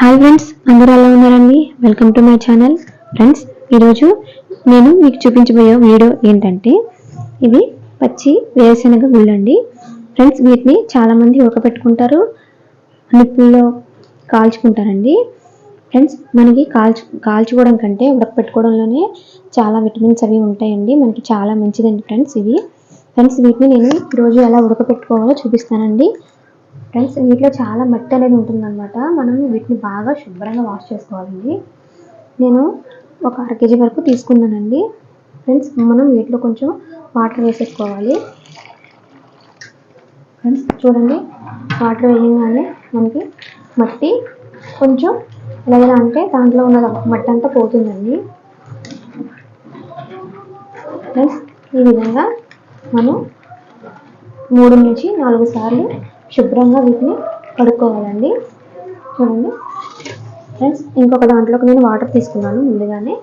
Hi friends అందరూ ఎలా ఉన్నారండి? Welcome to my channel friends ఈరోజు నేను మీకు చూపించబోయే వీడియో ఏంటంటే ఇవి పచ్చి వేరుశనగ గుళ్ళండి. ఫ్రెండ్స్ వీటిని చాలామంది ఉడకబెట్టుకుంటారు నిప్పుల్లో కాల్చుకుంటారండి. ఫ్రెండ్స్ మనకి కాల్చు కాల్చుకోవడం కంటే ఉడకపెట్టుకోవడంలోనే చాలా విటమిన్స్ అవి ఉంటాయండి. మనకి చాలా మంచిదండి ఫ్రెండ్స్ ఇవి. ఫ్రెండ్స్ వీటిని నేను ఈరోజు ఎలా ఉడకపెట్టుకోవాలో చూపిస్తానండి. ఫ్రెండ్స్ వీటిలో చాలా మట్టి అనేది ఉంటుందన్నమాట. మనం వీటిని బాగా శుభ్రంగా వాష్ చేసుకోవాలండి. నేను ఒక అర కేజీ వరకు తీసుకున్నానండి. ఫ్రెండ్స్ మనం వీటిలో కొంచెం వాటర్ వేసేసుకోవాలి. ఫ్రెండ్స్ చూడండి. వాటర్ వేయగానే మనకి మట్టి కొంచెం ఎలా అంటే దాంట్లో ఉన్న మట్టి అంతా పోతుందండి. ఫ్రెండ్స్ ఈ విధంగా మనం మూడు నుంచి నాలుగు సార్లు శుభ్రంగా వీటిని కడుక్కోవాలండి. చూడండి. ఫ్రెండ్స్ ఇంకొక దాంట్లోకి నేను వాటర్ తీసుకున్నాను ముందుగానే.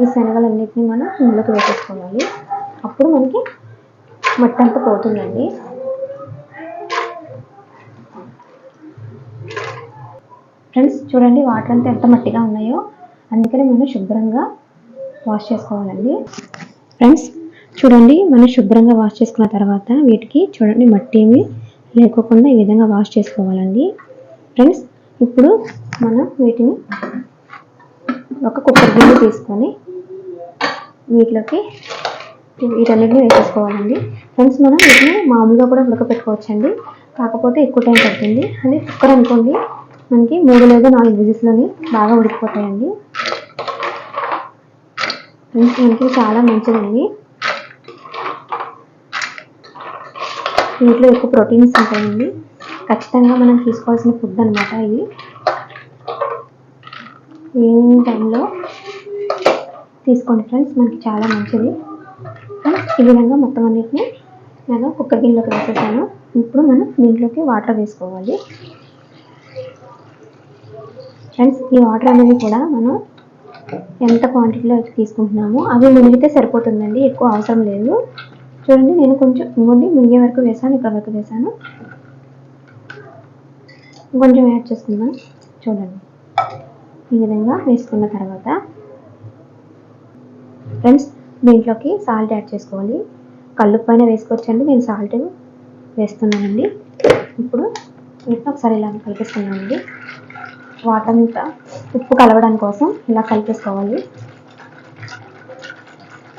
ఈ శనగలన్నిటిని మనం ఇందులోకి వేసేసుకోవాలి. అప్పుడు మనకి మట్టి అంతా పోతుందండి. ఫ్రెండ్స్ చూడండి వాటర్ అంతా ఎంత మట్టిగా ఉన్నాయో. అందుకనే మనం శుభ్రంగా వాష్ చేసుకోవాలండి. ఫ్రెండ్స్ చూడండి మనం శుభ్రంగా వాష్ చేసుకున్న తర్వాత వీటికి చూడండి మట్టి ఏమి లేకోకుండా ఈ విధంగా వాష్ చేసుకోవాలండి. ఫ్రెండ్స్ ఇప్పుడు మనం వీటిని ఒక కుక్కర్ గిన్నె తీసుకొని వీటిలోకి వీటన్నిటిని వేసేసుకోవాలండి. ఫ్రెండ్స్ మనం వీటిని మామూలుగా కూడా ఉడకపెట్టుకోవచ్చండి. కాకపోతే ఎక్కువ టైం పడుతుంది. అది కుక్కర్ అనుకోండి మనకి మూడు లేదా నాలుగు విజిల్స్లోని బాగా ఉడికిపోతాయండి. ఫ్రెండ్స్ మనకి చాలా మంచిదండి. వీటిలో ఎక్కువ ప్రోటీన్స్ ఉంటాయండి. ఖచ్చితంగా మనం తీసుకోవాల్సిన ఫుడ్ అనమాట ఇది. ఈవినింగ్ టైంలో తీసుకోండి ఫ్రెండ్స్ మనకి చాలా మంచిది. ఈ విధంగా మొత్తం అన్నిటిని నేను కుక్క గిన్నెలోకి వేసేసాను. ఇప్పుడు మనం దీంట్లోకి వాటర్ వేసుకోవాలి. ఫ్రెండ్స్ ఈ వాటర్ అనేది కూడా మనం ఎంత క్వాంటిటీలో తీసుకుంటున్నామో అవి మునిగితే సరిపోతుందండి ఎక్కువ అవసరం లేదు. చూడండి నేను కొంచెం ఇవ్వండి మునిగే వరకు వేసాను ఇక్కడ వరకు వేసాను కొంచెం యాడ్ చేసుకుందాం. చూడండి. ఈ విధంగా వేసుకున్న తర్వాత ఫ్రెండ్స్ దీంట్లోకి సాల్ట్ యాడ్ చేసుకోవాలి. కళ్ళు పైన వేసుకోవచ్చండి నేను సాల్ట్ వేస్తున్నానండి. ఇప్పుడు వీటిని ఒకసారి ఇలా కలిపేసుకున్నానండి వాటర్ అంతా ఉప్పు కలవడం కోసం ఇలా కలిపేసుకోవాలి.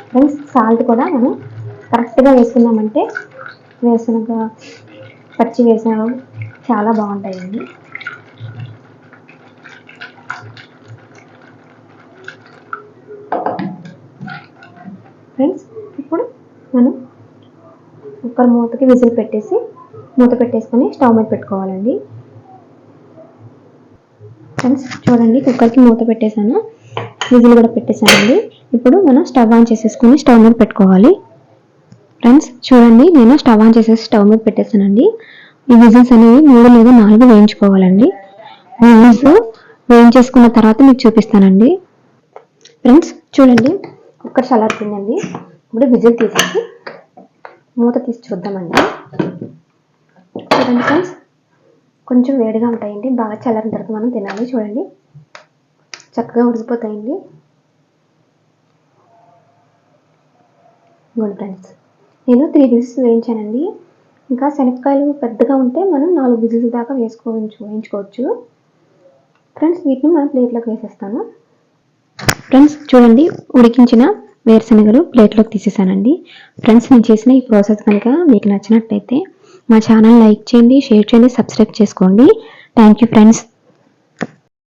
ఫ్రెండ్స్ సాల్ట్ కూడా మనం కరెక్ట్గా వేసుకున్నామంటే వేసినాక పచ్చి వేసిన చాలా బాగుంటాయండి. ఫ్రెండ్స్ ఇప్పుడు మనం కుక్కర్ మూతకి విజిల్ పెట్టేసి మూత పెట్టేసుకొని స్టవ్ మీద పెట్టుకోవాలండి. ఫ్రెండ్స్ చూడండి కుక్కర్కి మూత పెట్టేశాను. విజిల్ కూడా పెట్టేశానండి. ఇప్పుడు మనం స్టవ్ ఆన్ చేసేసుకొని స్టవ్ మీద పెట్టుకోవాలి. ఫ్రెండ్స్ చూడండి నేను స్టవ్ ఆన్ చేసేసి స్టవ్ మీద పెట్టేసానండి ఈ విజిల్స్ అనేవి మూడు లేదా నాలుగు వేయించుకోవాలండి. విజిల్స్ వేయించేసుకున్న తర్వాత మీకు చూపిస్తానండి. ఫ్రెండ్స్ చూడండి కుక్కర్ చల్లారిపోయిందండి ఇప్పుడు విజిల్ తీసేసి మూత తీసి చూద్దామండి. చూడండి ఫ్రెండ్స్ కొంచెం వేడిగా ఉంటాయండి. బాగా చల్లారిన తర్వాత మనం తినాలి. చూడండి చక్కగా ఉడికిపోతాయండి. గుడ్ ఫ్రెండ్స్ నేను త్రీ విజిల్స్ వేయించానండి. ఇంకా శనక్కాయలు పెద్దగా ఉంటే మనం నాలుగు విజిల్స్ దాకా వేసుకోవచ్చు వేయించుకోవచ్చు. ఫ్రెండ్స్ వీటిని మనం ప్లేట్లోకి వేసేస్తాను. ఫ్రెండ్స్ చూడండి ఉడికించిన వేరుశనగలు ప్లేట్లోకి తీసేసానండి. ఫ్రెండ్స్ నేను చేసిన ఈ ప్రాసెస్ కనుక మీకు నచ్చినట్టయితే మా ఛానల్ లైక్ చేయండి షేర్ చేయండి సబ్స్క్రైబ్ చేసుకోండి. Thank you friends